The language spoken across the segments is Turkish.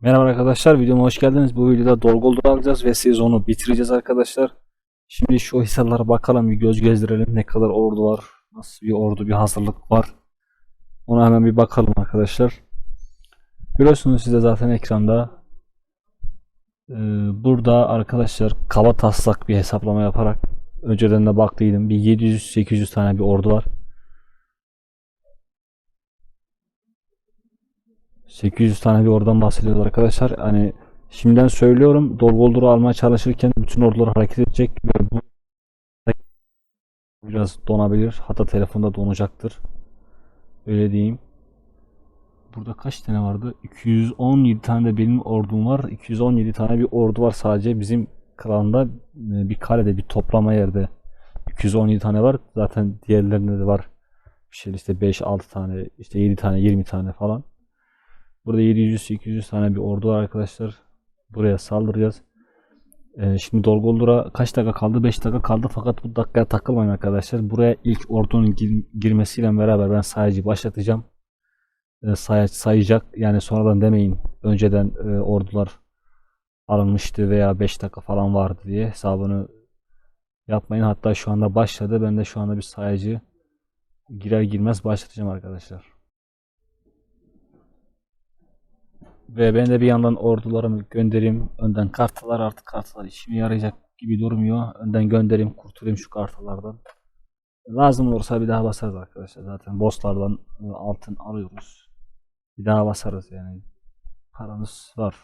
Merhaba arkadaşlar videoma hoş geldiniz. Bu videoda Dolgoldur alacağız ve sezonu bitireceğiz arkadaşlar. Şimdi şu hisarlara bakalım bir göz gezdirelim ne kadar ordu var. Nasıl bir ordu bir hazırlık var. Ona hemen bir bakalım arkadaşlar. Görüyorsunuz size zaten ekranda. Ee, burada arkadaşlar kaba taslak bir hesaplama yaparak önceden de baktıydım. Bir 700-800 tane bir ordu var. 800 tane bir oradan bahsediyoruz arkadaşlar. Hani şimdiden söylüyorum Dolgoldur'u almaya çalışırken bütün ordular hareket edecek ve bu biraz donabilir. Hatta telefonda donacaktır. Öyle diyeyim. Burada kaç tane vardı? 217 tane de benim ordum var. 217 tane bir ordu var sadece bizim klanda bir kalede bir toplama yerde 217 tane var. Zaten diğerlerinde de var. Bir şey işte 5-6 tane işte 7 tane 20 tane falan. Burada 700-800 tane bir ordu var arkadaşlar. Buraya saldıracağız. Ee, şimdi Dolgoldur'a kaç dakika kaldı? 5 dakika kaldı fakat bu dakikaya takılmayın arkadaşlar. Buraya ilk ordunun gir- girmesiyle beraber ben sayıcı başlatacağım. Ee, say sayacak yani sonradan demeyin önceden e, ordular alınmıştı veya 5 dakika falan vardı diye hesabını yapmayın. Hatta şu anda başladı. Ben de şu anda bir sayıcı girer girmez başlatacağım arkadaşlar. Ve ben de bir yandan ordularımı göndereyim. Önden kartalar artık kartalar işime yarayacak gibi durmuyor. Önden göndereyim kurtulayım şu kartalardan. Lazım olursa bir daha basarız arkadaşlar. Zaten bosslardan e, altın alıyoruz. Bir daha basarız yani. Paramız var.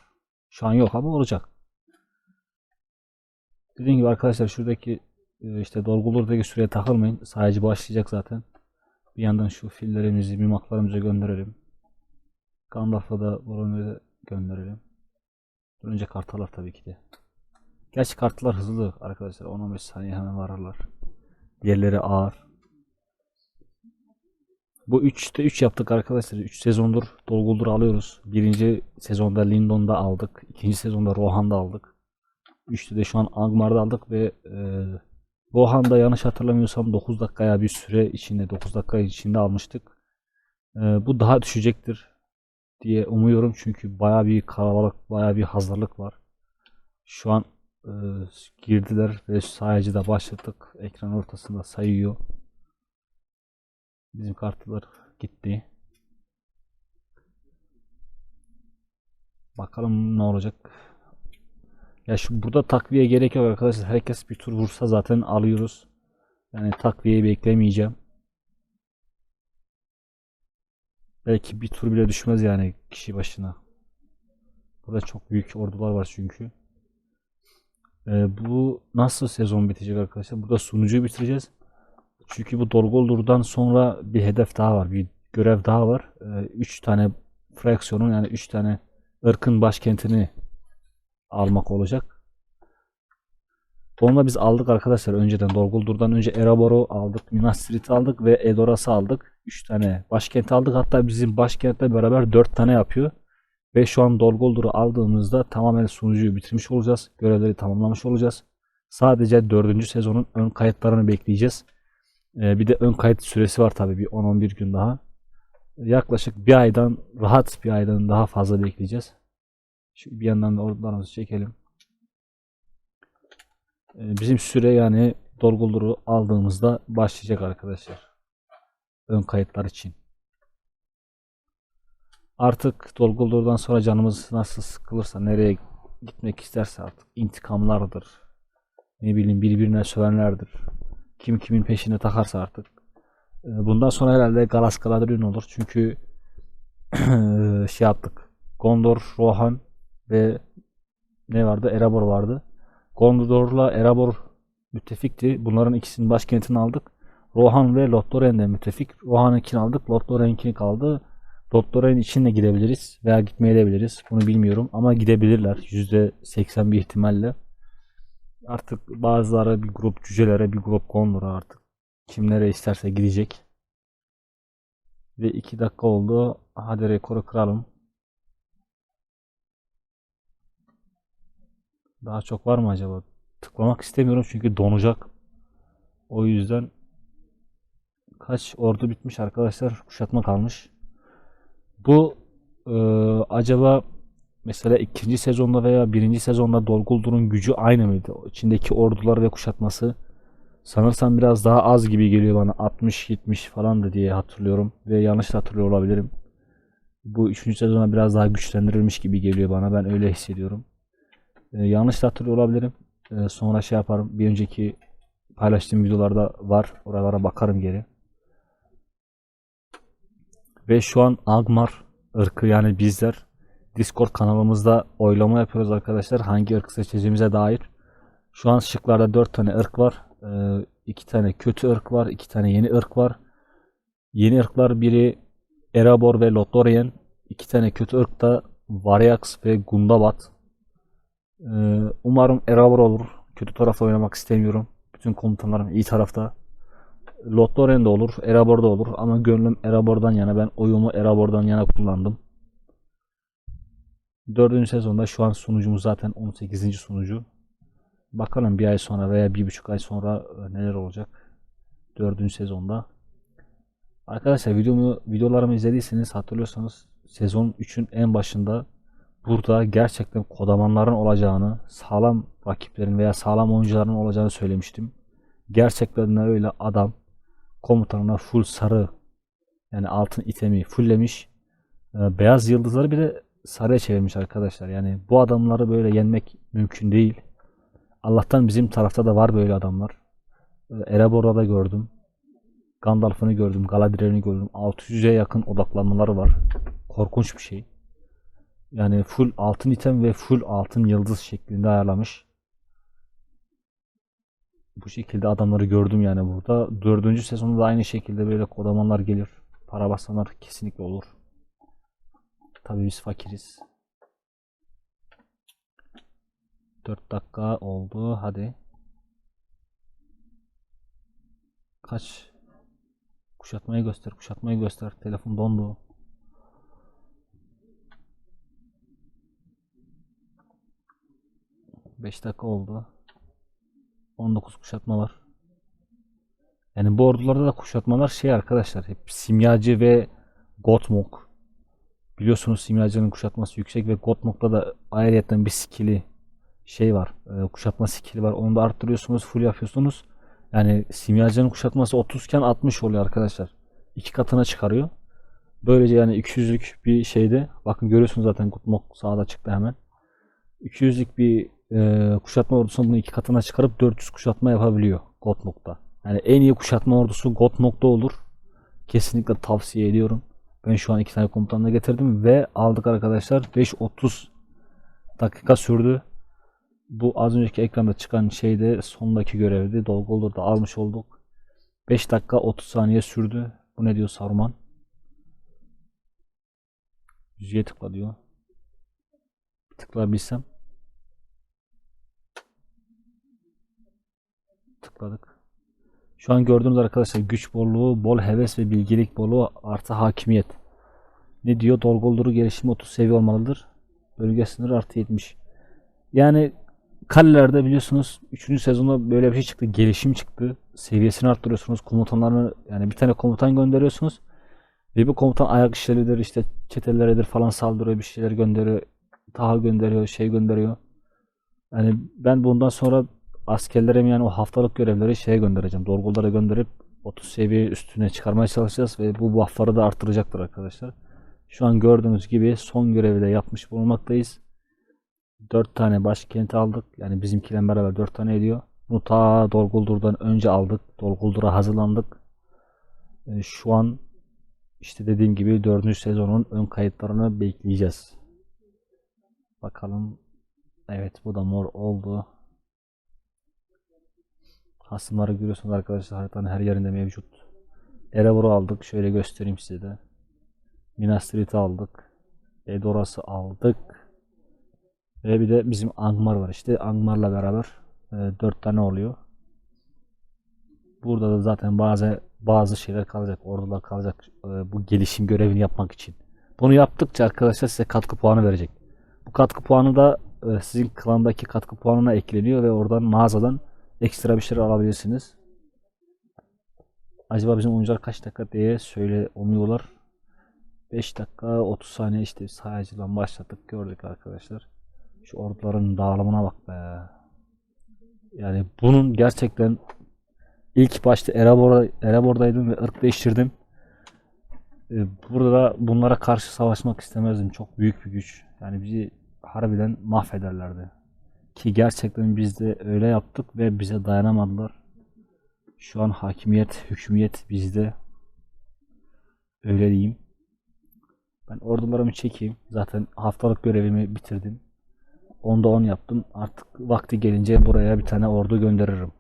Şu an yok ama olacak. Dediğim gibi arkadaşlar şuradaki e, işte Dolgulur'daki süreye takılmayın. Sadece başlayacak zaten. Bir yandan şu fillerimizi, mimaklarımızı gönderelim. Gandalf'a da Boromir'e gönderelim. Önce kartalar tabii ki de. Gerçi kartlar hızlı arkadaşlar. 10-15 saniye hemen varırlar. Diğerleri ağır. Bu 3'te 3 yaptık arkadaşlar. 3 sezondur Dolguldur alıyoruz. Birinci sezonda Lindon'da aldık. ikinci sezonda Rohan'da aldık. 3'te de şu an Angmar'da aldık ve e, Rohan'da yanlış hatırlamıyorsam 9 dakikaya bir süre içinde 9 dakika içinde almıştık. E, bu daha düşecektir diye umuyorum çünkü baya bir kalabalık, baya bir hazırlık var. Şu an e, girdiler ve sayıcı da başladık. Ekran ortasında sayıyor. Bizim kartlar gitti. Bakalım ne olacak. Ya şu burada takviye gerek yok arkadaşlar. Herkes bir tur vursa zaten alıyoruz. Yani takviyeyi beklemeyeceğim. Belki bir tur bile düşmez yani kişi başına. Burada çok büyük ordular var çünkü. Ee, bu nasıl sezon bitecek arkadaşlar? Burada sunucuyu bitireceğiz. Çünkü bu Dolgoldur'dan sonra bir hedef daha var. Bir görev daha var. 3 tane fraksiyonun yani 3 tane ırkın başkentini almak olacak. Da biz aldık arkadaşlar önceden Dolguldur'dan önce Erebor'u aldık, Minas Tirith'i aldık ve Edoras'ı aldık. 3 tane başkent aldık. Hatta bizim başkentle beraber 4 tane yapıyor. Ve şu an Dolguldur'u aldığımızda tamamen sunucuyu bitirmiş olacağız. Görevleri tamamlamış olacağız. Sadece 4. sezonun ön kayıtlarını bekleyeceğiz. Ee, bir de ön kayıt süresi var tabii bir 10-11 gün daha. Yaklaşık bir aydan rahat bir aydan daha fazla bekleyeceğiz. Şu bir yandan da ordularımızı çekelim. Ee, bizim süre yani Dolguldur'u aldığımızda başlayacak arkadaşlar. Ön kayıtlar için. Artık Dolguldur'dan sonra canımız nasıl sıkılırsa, nereye gitmek isterse artık intikamlardır. Ne bileyim birbirine sövenlerdir. Kim kimin peşine takarsa artık. Ee, Bundan sonra herhalde Galas Galadriel olur. Çünkü şey yaptık. Gondor, Rohan ve ne vardı? Erebor vardı. Gondor'la Erebor müttefikti. Bunların ikisinin başkentini aldık. Rohan ve Lothlórien de müttefik. Rohan'ınkini aldık. Lothlórien'inki kaldı. Lothlórien için de gidebiliriz veya gitmeyebiliriz. Bunu bilmiyorum ama gidebilirler. %80 bir ihtimalle. Artık bazıları bir grup cücelere, bir grup Gondor'a artık kim nereye isterse gidecek. Ve 2 dakika oldu. Hadi rekoru kıralım. Daha çok var mı acaba? Tıklamak istemiyorum çünkü donacak. O yüzden kaç ordu bitmiş arkadaşlar? Kuşatma kalmış. Bu e, acaba mesela ikinci sezonda veya birinci sezonda Dolguldur'un gücü aynı mıydı? İçindeki ordular ve kuşatması sanırsam biraz daha az gibi geliyor bana. 60-70 falandı diye hatırlıyorum. Ve yanlış hatırlıyor olabilirim. Bu üçüncü sezona biraz daha güçlendirilmiş gibi geliyor bana. Ben öyle hissediyorum. E, yanlış da hatırlıyor olabilirim. E, sonra şey yaparım. Bir önceki paylaştığım videolarda var. Oralara bakarım geri. Ve şu an Agmar ırkı yani bizler Discord kanalımızda oylama yapıyoruz arkadaşlar. Hangi ırk seçeceğimize dair. Şu an şıklarda 4 tane ırk var. 2 tane kötü ırk var. 2 tane yeni ırk var. Yeni ırklar biri Erebor ve Lothlorien. 2 tane kötü ırk da Varyax ve Gundabat. Ee, Umarım Erebor olur. Kötü tarafta oynamak istemiyorum. Bütün komutanlarım iyi tarafta. Lothlorien de olur, Erebor da olur ama gönlüm Erebor'dan yana. Ben oyumu Erebor'dan yana kullandım. Dördüncü sezonda şu an sunucumuz zaten 18. sunucu. Bakalım bir ay sonra veya bir buçuk ay sonra e, neler olacak. Dördüncü sezonda. Arkadaşlar videomu, videolarımı izlediyseniz hatırlıyorsanız sezon 3'ün en başında burada gerçekten kodamanların olacağını, sağlam rakiplerin veya sağlam oyuncuların olacağını söylemiştim. Gerçekten de öyle adam komutanına full sarı yani altın itemi fulllemiş. Ee, beyaz yıldızları bir de sarıya çevirmiş arkadaşlar. Yani bu adamları böyle yenmek mümkün değil. Allah'tan bizim tarafta da var böyle adamlar. Ee, Erebor'da da gördüm. Gandalf'ını gördüm. Galadriel'ini gördüm. 600'e yakın odaklanmaları var. Korkunç bir şey. Yani full altın item ve full altın yıldız şeklinde ayarlamış. Bu şekilde adamları gördüm yani burada. Dördüncü sezonda da aynı şekilde böyle kodamanlar gelir. Para basanlar kesinlikle olur. Tabii biz fakiriz. 4 dakika oldu. Hadi. Kaç? Kuşatmayı göster. Kuşatmayı göster. Telefon dondu. Beş dakika oldu. 19 kuşatma var. Yani bu ordularda da kuşatmalar şey arkadaşlar hep simyacı ve Gotmog. Biliyorsunuz simyacının kuşatması yüksek ve Gotmog'da da ayrıyetten bir skill'i şey var. E, kuşatma skill'i var. Onu da arttırıyorsunuz, full yapıyorsunuz. Yani simyacının kuşatması 30 iken 60 oluyor arkadaşlar. İki katına çıkarıyor. Böylece yani 200'lük bir şeyde bakın görüyorsunuz zaten Gotmog sağda çıktı hemen. 200'lük bir e, kuşatma ordusunu bunu iki katına çıkarıp 400 kuşatma yapabiliyor Gotmog'da. Yani en iyi kuşatma ordusu Gotmog'da olur. Kesinlikle tavsiye ediyorum. Ben şu an iki tane komutanla getirdim ve aldık arkadaşlar. 5.30 dakika sürdü. Bu az önceki ekranda çıkan şeyde sondaki görevdi. Dolgoldur da almış olduk. 5 dakika 30 saniye sürdü. Bu ne diyor Saruman? Yüzeye tıkla diyor. Tıklayabilsem. Tıkladık. Şu an gördüğünüz arkadaşlar güç bolluğu, bol heves ve bilgilik bolluğu artı hakimiyet. Ne diyor? Dolgulduru gelişimi 30 seviye olmalıdır. Bölge sınırı artı 70. Yani kalelerde biliyorsunuz 3. sezonda böyle bir şey çıktı. Gelişim çıktı. Seviyesini arttırıyorsunuz. Komutanlarını yani bir tane komutan gönderiyorsunuz. Ve bu komutan ayak işleridir işte çeteleredir falan saldırıyor bir şeyler gönderiyor. Taha gönderiyor şey gönderiyor. Yani ben bundan sonra askerlerim yani o haftalık görevleri şeye göndereceğim. Dolgulara gönderip 30 seviye üstüne çıkarmaya çalışacağız ve bu buff'ları da arttıracaktır arkadaşlar. Şu an gördüğünüz gibi son görevi de yapmış bulunmaktayız. 4 tane başkent aldık. Yani bizimkiyle beraber 4 tane ediyor. Bunu ta Dolguldur'dan önce aldık. Dolguldur'a hazırlandık. E, şu an işte dediğim gibi 4. sezonun ön kayıtlarını bekleyeceğiz. Bakalım. Evet bu da mor oldu. Hasımları görüyorsunuz arkadaşlar haritanın her yerinde mevcut. Erevor'u aldık. Şöyle göstereyim size de. Minas Tirith'i aldık. Edoras'ı aldık. Ve bir de bizim Angmar var işte. Angmar'la beraber e, 4 tane oluyor. Burada da zaten bazı bazı şeyler kalacak. Ordular kalacak. E, bu gelişim görevini yapmak için. Bunu yaptıkça arkadaşlar size katkı puanı verecek. Bu katkı puanı da e, sizin klandaki katkı puanına ekleniyor ve oradan mağazadan ekstra bir şeyler alabilirsiniz. Acaba bizim oyuncular kaç dakika diye söyle umuyorlar. 5 dakika 30 saniye işte sayacıdan başlattık gördük arkadaşlar. Şu orduların dağılımına bak be. Yani bunun gerçekten ilk başta Erebor'da, Erebor'daydım ve ırk değiştirdim. Ee, Burada bunlara karşı savaşmak istemezdim. Çok büyük bir güç. Yani bizi harbiden mahvederlerdi. Ki gerçekten biz de öyle yaptık ve bize dayanamadılar. Şu an hakimiyet, hükümiyet bizde. Öyle diyeyim. Ben ordularımı çekeyim. Zaten haftalık görevimi bitirdim. Onda 10 yaptım. Artık vakti gelince buraya bir tane ordu gönderirim.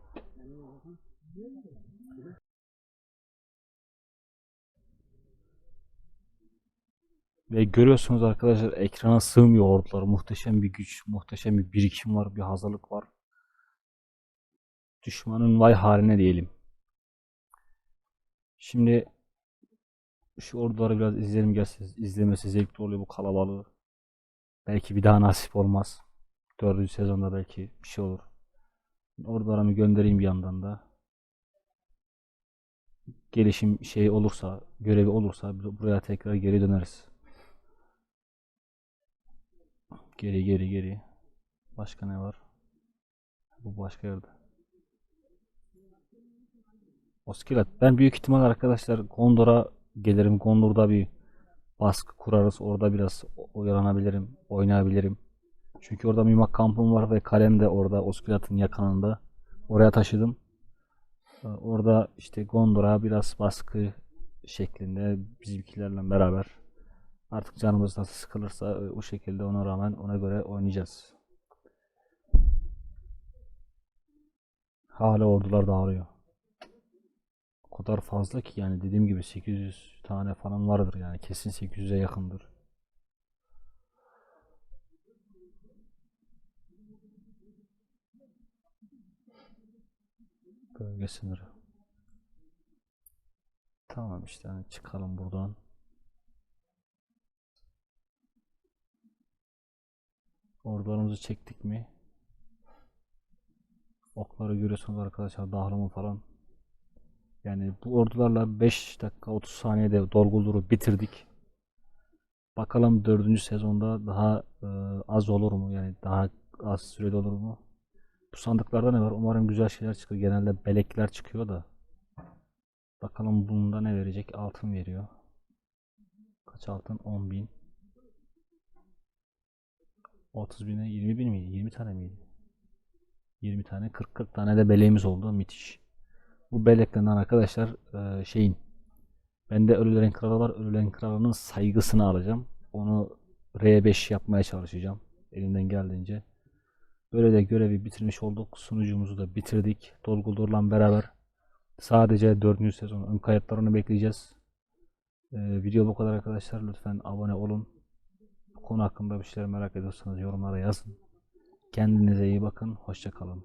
Ve görüyorsunuz arkadaşlar ekrana sığmıyor ordular. Muhteşem bir güç, muhteşem bir birikim var, bir hazırlık var. Düşmanın vay haline diyelim. Şimdi şu orduları biraz izleyelim gelsin. İzlemesi zevkli oluyor bu kalabalığı. Belki bir daha nasip olmaz. Dördüncü sezonda belki bir şey olur. Ordularımı göndereyim bir yandan da. Gelişim şey olursa, görevi olursa buraya tekrar geri döneriz. Geri geri geri. Başka ne var? Bu başka yerde. Oskilat. Ben büyük ihtimal arkadaşlar Gondor'a gelirim. Gondor'da bir baskı kurarız. Orada biraz oyalanabilirim. Oynayabilirim. Çünkü orada mümak kampım var ve kalem de orada Oskilat'ın yakınında. Oraya taşıdım. Ee, Orada işte Gondor'a biraz baskı şeklinde bizimkilerle beraber artık canımız nasıl sıkılırsa e, o şekilde ona rağmen ona göre oynayacağız. Hala ordular dağılıyor. O kadar fazla ki yani dediğim gibi 800 tane falan vardır yani kesin 800'e yakındır. Bölge sınırı. Tamam işte hani çıkalım buradan. Ordularımızı çektik mi? Okları görüyorsunuz arkadaşlar dağılımı falan. Yani bu ordularla 5 dakika 30 saniyede Dolgulur'u bitirdik. Bakalım 4. sezonda daha e, az olur mu? Yani daha az sürede olur mu? Bu sandıklarda ne var? Umarım güzel şeyler çıkar. Genelde belekler çıkıyor da. Bakalım bunda ne verecek? Altın veriyor. Kaç altın? 10 bin. 30 bine 20 bin miydi? 20 tane miydi? 20 tane 40-40 tane de beleğimiz oldu. Müthiş. Bu beleklerden arkadaşlar e, şeyin bende Ölülerin Kralı var. Ölülerin Kralı'nın saygısını alacağım. Onu R5 yapmaya çalışacağım. Elimden geldiğince. Böyle de görevi bitirmiş olduk. Sunucumuzu da bitirdik. Dolguldur'la beraber sadece 4. sezon ön kayıtlarını bekleyeceğiz. E, video bu kadar arkadaşlar. Lütfen abone olun. Konu hakkında bir şeyler merak ediyorsanız yorumlara yazın. Kendinize iyi bakın. Hoşça kalın.